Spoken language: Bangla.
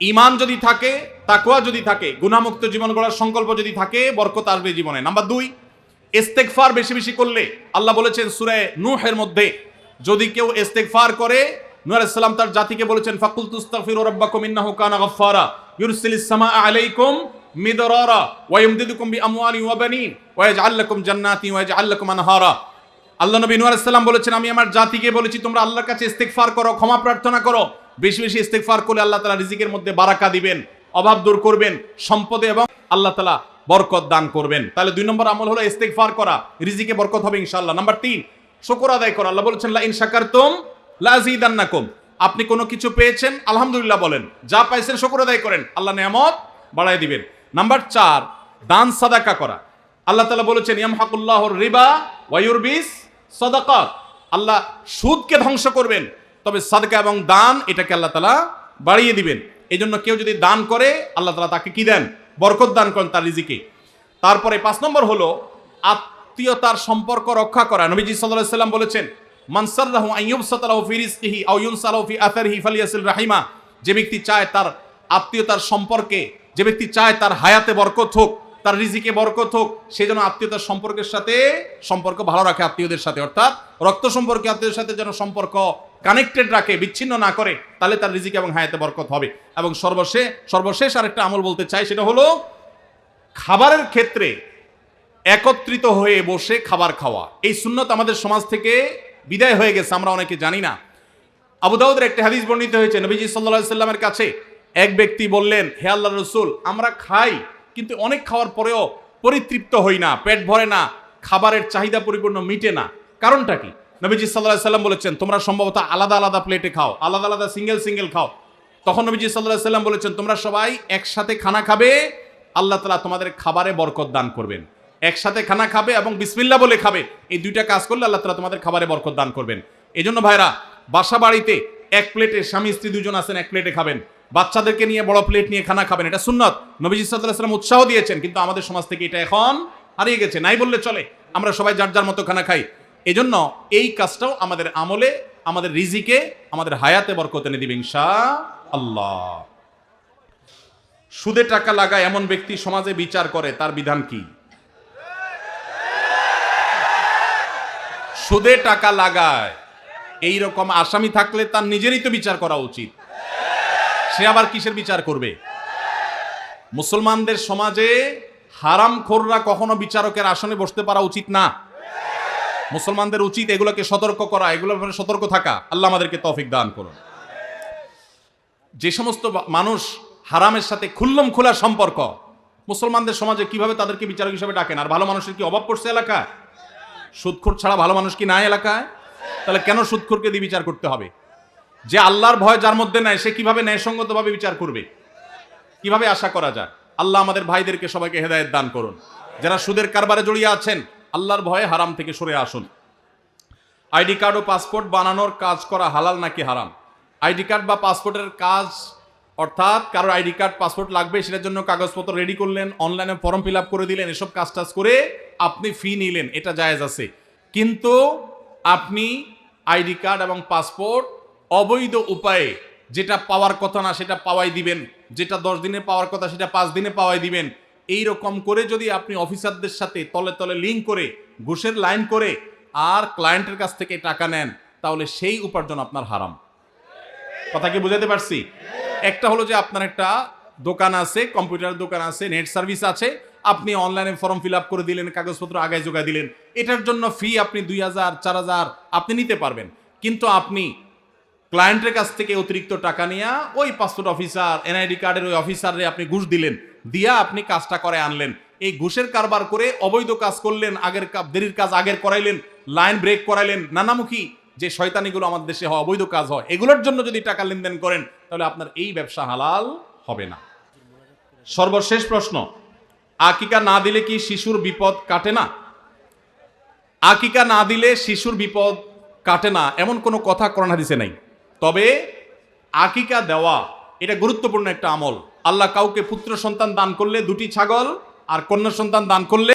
ইমান যদি থাকে, তাকওয়া যদি থাকে গুণামুক্ত জীবন গড়ার সংকল্প যদি থাকে, বরকত আসবে জীবনে। নাম্বার দুই ইস্তেকফার বেশি বেশি করলে, আল্লাহ বলেছেন সুরে নুহের মধ্যে, যদি কেউ ইস্তেকফার করে, নূহ আলাইহিস সালাম তার জাতিকে বলেছেন ফাকুল তুস্তাগফিরু রাব্বাকুম ইন্নাহু কানা গাফফারা, ইউরসিলিস সামা আলাইকুম মিদরারা, ওয়া ইমদিদুকুম বিআমওয়ালিন ওয়া বানিন, ওয়া ইয়াজআল লাকুম জান্নাতিন ওয়া ইয়াজআল আনহারা। আল্লাহ নবী নূহ আলাইহিস সালাম বলেছেন, আমি আমার জাতিকে বলেছি, তোমরা আল্লাহর কাছে ইস্তেগফার করো, ক্ষমা প্রার্থনা করো। বেশি বেশি ইস্তেগফার করলে আল্লাহ তালা রিজিকের মধ্যে বারাকা দিবেন, অভাব দূর করবেন, সম্পদে এবং আল্লাহ তাআলা বরকত দান করবেন। তাহলে দুই নম্বর আমল হলো ইস্তেগফার করা, রিজিকে বরকত হবে ইনশাল্লাহ নাম্বার তিন, শুকর আদায় করা। আল্লাহ বলেছেন লা ইন শাকারতুম লা আযীদান্নাকুম। আপনি কোনো কিছু পেয়েছেন, আলহামদুলিল্লাহ বলেন। যা পাইছেন শুকর আদায় করেন, আল্লাহ নিয়ামত বাড়ায় দিবেন। নাম্বার চার, দান সাদাকা করা। আল্লাহ তাআলা বলেছেন, ইয়ামহাকুল্লাহুর রিবা ওয়া ইউরবিস সাদাকাত। আল্লাহ সুদকে ধ্বংস করবেন তবে সাদকা এবং দান এটাকে আল্লাহ তাআলা বাড়িয়ে দিবেন। এই জন্য কেউ যদি দান করে, আল্লাহ তাআলা তাকে কি দেন? বরকত দান করেন তার রিজিকে। তারপরে পাঁচ নম্বর হলো, আত্মীয়তার সম্পর্ক রক্ষা করা। নবীজি আলাইহি সাল্লাম বলেছেন মানসাররাহু আইয়ুবসাতালাহু ফি রিজকিহি আও ইউনসালাহু ফি আথারিহি ফালিয়াসিল রাহিমা। যে ব্যক্তি চায় তার আত্মীয়তার সম্পর্কে, যে ব্যক্তি চায় তার হায়াতে বরকত হোক, তার রিজিকে বরকত হোক, সে যেন আত্মীয়তার সম্পর্কের সাথে সম্পর্ক ভালো রাখে আত্মীয়দের সাথে। অর্থাৎ রক্ত সম্পর্কে আত্মীয়দের সাথে যেন সম্পর্ক কানেক্টেড রাখে, বিচ্ছিন্ন না করে, তাহলে তার রিজিক এবং হায়াতে বরকত হবে। এবং সর্বশেষ সর্বশেষ আরেকটা আমল বলতে চাই, সেটা হলো খাবারের ক্ষেত্রে একত্রিত হয়ে বসে খাবার খাওয়া। এই সুন্নত আমাদের সমাজ থেকে বিদায় হয়ে গেছে, আমরা অনেকে জানি না। আবু দাউদের একটা হাদিস বর্ণিত হয়েছে, নবীজি সাল্লাল্লাহু সাল্লামের কাছে এক ব্যক্তি বললেন, হে আল্লাহ রসুল, আমরা খাই, কিন্তু অনেক খাওয়ার পরেও পরিতৃপ্ত হই না, পেট ভরে না, খাবারের চাহিদা পরিপূর্ণ মিটে না। কারণটা কি? নবীজি সাল্লাহ সাল্লাম বলেছেন, তোমরা সম্ভবত আলাদা আলাদা প্লেটে খাও, আলাদা আলাদা সিঙ্গেল সিঙ্গেল খাও। তখন নবীজি সাল্লাহ সাল্লাম বলেছেন, তোমরা সবাই একসাথে খানা খাবে, আল্লাহ তালা তোমাদের খাবারে বরকত দান করবেন। একসাথে খানা খাবে এবং বিসমিল্লা বলে খাবে। এই দুইটা কাজ করলে আল্লাহ তালা তোমাদের খাবারে বরকত দান করবেন। এই জন্য ভাইরা বাসা বাড়িতে এক প্লেটে স্বামী, স্ত্রী দুজন আছেন, এক প্লেটে খাবেন। বাচ্চাদেরকে নিয়ে বড় প্লেট নিয়ে খানা খাবেন, এটা সুন্নত। নবীজি সাল্লাম উৎসাহ দিয়েছেন, কিন্তু আমাদের সমাজ থেকে এটা এখন হারিয়ে গেছে। নাই বললে চলে, আমরা সবাই যার যার মতো খানা খাই। এজন্য এই কাজটাও আমাদের আমলে, আমাদের রিজিকে, আমাদের হায়াতে বরকত এনে দিবে ইনশা আল্লাহ সুদে টাকা লাগায় এমন ব্যক্তি সমাজে বিচার করে, তার বিধান কি? সুদে টাকা লাগায় এই রকম আসামি থাকলে তার নিজেরই তো বিচার করা উচিত। সে আবার কিসের বিচার করবে? মুসলমানদের সমাজে হারাম খোররা কখনো বিচারকের আসনে বসতে পারা উচিত না। মুসলমানদের উচিত এগুলোকে সতর্ক করা, এগুলোর ব্যাপারে সতর্ক থাকা। আল্লাহ আমাদেরকে তৌফিক দান করুন। যে সমস্ত মানুষ হারামের সাথে খুল্লম খোলা সম্পর্ক, মুসলমানদের সমাজে কীভাবে তাদেরকে বিচারক হিসেবে ডাকেন? আর ভালো মানুষের কি অভাব পড়ছে এলাকায়? সুদখোর ছাড়া ভালো মানুষ কি নাই এলাকায়? তাহলে কেন সুদখোরকে দিয়ে বিচার করতে হবে? যে আল্লাহর ভয় যার মধ্যে নেয়, সে কীভাবে ন্যায়সঙ্গতভাবে বিচার করবে? কীভাবে আশা করা যায়? আল্লাহ আমাদের ভাইদেরকে সবাইকে হেদায়েত দান করুন। যারা সুদের কারবারে জড়িয়ে আছেন আল্লাহর ভয়ে হারাম থেকে সরে আসুন। আইডি কার্ড ও পাসপোর্ট বানানোর কাজ করা হালাল নাকি হারাম? আইডি কার্ড বা পাসপোর্টের কাজ, অর্থাৎ কারও আইডি কার্ড, পাসপোর্ট লাগবে, সেটার জন্য কাগজপত্র রেডি করলেন অনলাইনে ফর্ম ফিল করে দিলেন, এসব কাজ টাজ করে আপনি ফি নিলেন, এটা জায়েজ আছে। কিন্তু আপনি আইডি কার্ড এবং পাসপোর্ট অবৈধ উপায়ে যেটা পাওয়ার কথা না, সেটা পাওয়াই দিবেন। যেটা দশ দিনে পাওয়ার কথা, সেটা পাঁচ দিনে পাওয়াই দিবেন। এই রকম করে যদি আপনি অফিসারদের সাথে তলে তলে লিঙ্ক করে, ঘুষের লাইন করে আর ক্লায়েন্টের কাছ থেকে টাকা নেন, তাহলে সেই উপার্জন আপনার হারাম। কথা কি বুঝাতে পারছি? একটা হলো যে আপনার একটা দোকান আছে কম্পিউটার দোকান আছে নেট সার্ভিস আছে, আপনি অনলাইনে ফর্ম ফিল আপ করে দিলেন, কাগজপত্র আগায় যোগায় দিলেন, এটার জন্য ফি আপনি দুই হাজার, চার হাজার আপনি নিতে পারবেন। কিন্তু আপনি ক্লায়েন্টের কাছ থেকে অতিরিক্ত টাকা নিয়ে, ওই পাসপোর্ট অফিসার এনআইডি কার্ডের ওই অফিসারে আপনি ঘুষ দিলেন দিয়া আপনি কাজটা করে আনলেন। এই ঘুষের কারবার করে অবৈধ কাজ করলেন, আগের দেরির কাজ আগের করাইলেন, লাইন ব্রেক করাইলেন, নানামুখী যে শয়তানিগুলো আমাদের দেশে হয়, অবৈধ কাজ হয়, এগুলোর জন্য যদি টাকা লেনদেন করেন, তাহলে আপনার এই ব্যবসা হালাল হবে না। সর্বশেষ প্রশ্ন, আকিকা না দিলে কি শিশুর বিপদ কাটে না? আকিকা না দিলে শিশুর বিপদ কাটে না, এমন কোনো কথা কোরআন দিছে নাই। তবে আকিকা দেওয়া, এটা গুরুত্বপূর্ণ একটা আমল। আল্লাহ কাউকে পুত্র সন্তান দান করলে দুটি ছাগল আর কন্যা সন্তান দান করলে